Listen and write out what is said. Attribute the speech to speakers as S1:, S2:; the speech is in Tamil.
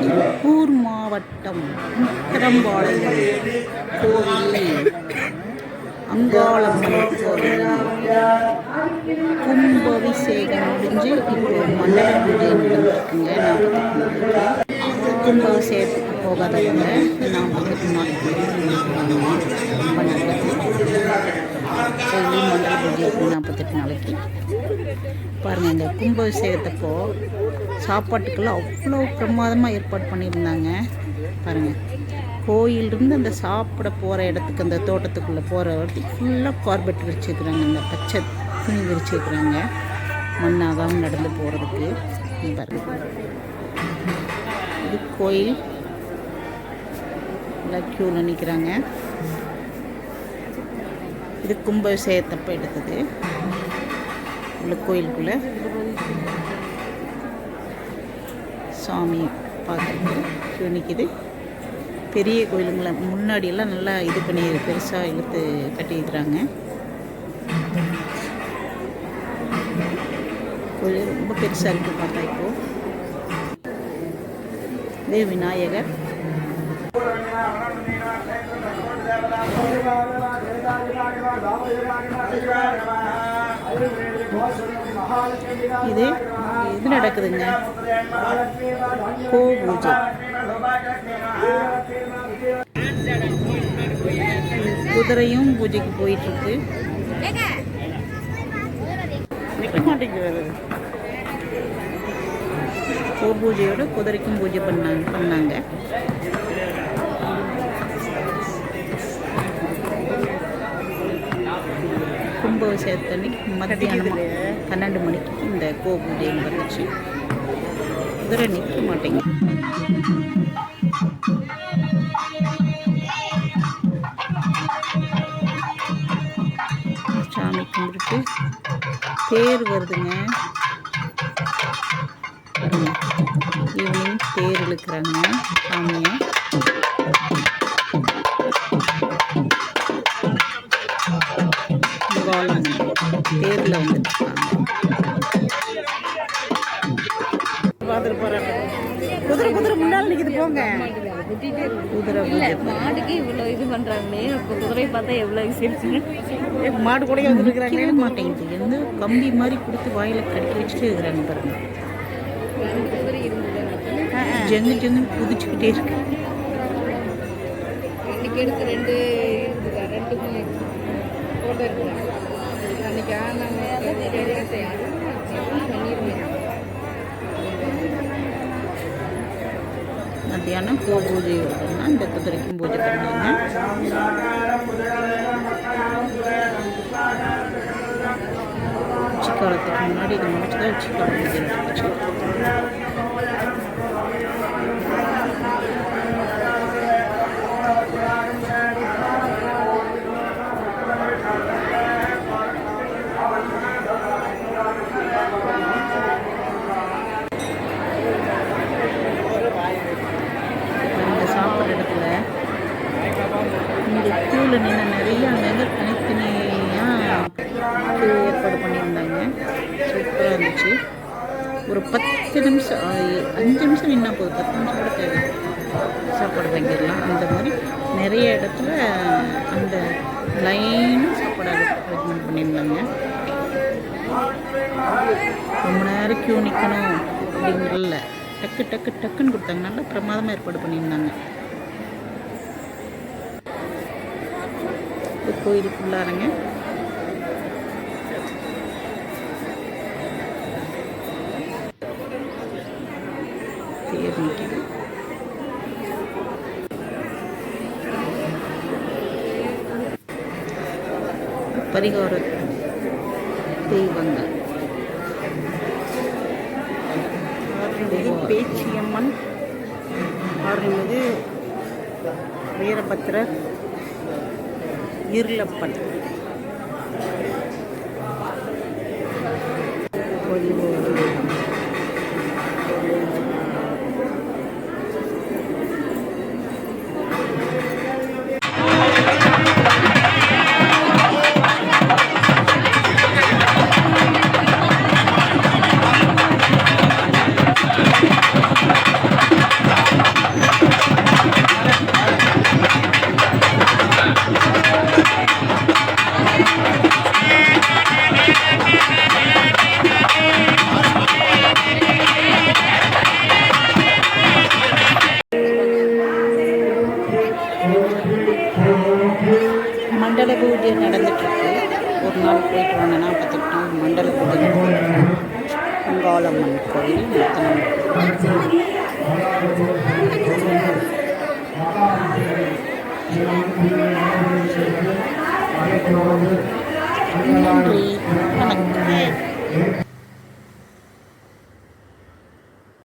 S1: திருப்பூர் மாவட்டம் உத்தரம்பாளையம் கோவில் அங்காளம் கும்பாபிஷேகம் முடிஞ்சு இப்போ மண்டல பூஜை நடந்துருக்குங்க நான் கும்பாபிஷேகத்துக்கு போகாதவங்க நாற்பத்தி நாலு டெய்லி மண்டல பூஜை நாற்பத்தெட்டு நாளைக்கு. பாருங்கள் இந்த கும்பாபிஷேகத்தப்போ சாப்பாட்டுக்கெல்லாம் அவ்வளோ பிரமாதமாக ஏற்பாடு பண்ணியிருந்தாங்க. பாருங்கள் கோயிலிருந்து அந்த சாப்பிட போகிற இடத்துக்கு அந்த தோட்டத்துக்குள்ளே போகிற இடத்துக்கு ஃபுல்லாக கார்பெட் விரிச்சிருக்கிறாங்க. அந்த பச்சை துணி விரிச்சிருக்கிறாங்க. மண்ணாகாமல் நடந்து போகிறதுக்கு பாருங்க. இது கோயில். எல்லாம் க்யூவில் நிற்கிறாங்க இது கும்பாபிஷேகத்தப்போ எடுத்தது. உள்ள கோயிலுக்குள்ளே. சாமி பார்க்குறது நிற்கிது பெரிய கோயிலுங்களை முன்னாடியெல்லாம் நல்லா இது பண்ணி பெருசாக இழுத்து கட்டியிருக்கிறாங்க. கோயில் ரொம்ப பெருசாக இருக்குது பார்த்தா இப்போது இதே விநாயகர். இது இது நடக்குதுங்க? கோ பூஜை குதிரையும் பூஜைக்கு போயிட்டு இருக்கு நிற்க மாட்டேங்குது. கோ பூஜையோட குதிரைக்கும் பூஜை பண்ணாங்க பண்ணாங்க. சேர்த்தன்னைக்கு மத்தியானம் பன்னெண்டு மணிக்கு இந்த கோ வந்துச்சு நடந்துச்சு குதிரை நிற்க மாட்டேங்குது சாமி கும்பிட்டு தேர் வருதுங்க. ஈவினிங் தேர் இழுக்கிறாங்க. சாமியை. வந்துருக்காங்க போகிறாங்க குதிரை குதிரை முன்னால் நிற்கிது போங்க. குதிரை
S2: இல்ல
S1: பூஜை
S2: மாடுக்கு இவ்வளவு இது பண்றாங்களே. அப்ப குதிரையை பார்த்தா எவ்வளவு சிரிச்சு
S1: மாடு கூட வந்துருக்குறாங்க மாட்டேங்குது. எந்த கம்பி மாதிரி கொடுத்து வாயில கடிக்க வச்சுட்டு இருக்கிறாங்க பாருங்க. ஜெங்கு ஜெங்கு குதிச்சுக்கிட்டே இருக்கு.
S2: இன்னைக்கு எடுத்து ரெண்டு இருக்குதா ரெண்டு மூணு
S1: மத்தியானம் கோ பூஜை வரணும்னா இந்த குதிரைக்கும் பூஜை பண்ணுவாங்க. உச்சிக்காலத்துக்கு முன்னாடி இது முடிச்சுதான் உச்சிக்கால பூஜை நடந்துச்சு இந்த சாப்பிட்ற இடத்துல இந்த க்யூவில் நின்று நிறைய அங்கங்கே தனித்தனியாக ஏற்பாடு பண்ணியிருந்தாங்க. சூப்பராக இருந்துச்சு. ஒரு பத்து நிமிஷம் அஞ்சு நிமிஷம் நின்னா போதும். பத்து நிமிஷம் கூட தேவை. சாப்பாடு வாங்கிடலாம். அந்த மாதிரி நிறைய இடத்துல அந்த லைனாக சாப்பாடு அரேஞ்ச்மெண்ட் பண்ணியிருந்தாங்க. ரொம்ப நேரம் க்யூ நிற்கணும் அப்படிங்கிறல டக்கு டக்கு டக்குன்னு கொடுத்தாங்க. நல்லா பிரமாதமாக ஏற்பாடு பண்ணியிருந்தாங்க. இது கோயிலுக்குள்ளாருங்க. தேர் நிற்கிது பரிகார தெய்வங்கள். அருள்மிகு பேச்சியம்மன். அருள்மிகு வீரபத்ரர். இருளப்பன். கொல்லூர் ஒரு நாள் போயிட்டு வந்தேன்னா பார்த்துக்கிட்டா மண்டல பூஜை நடந்துட்டுருக்கு கோயில் நன்றி வணக்கம்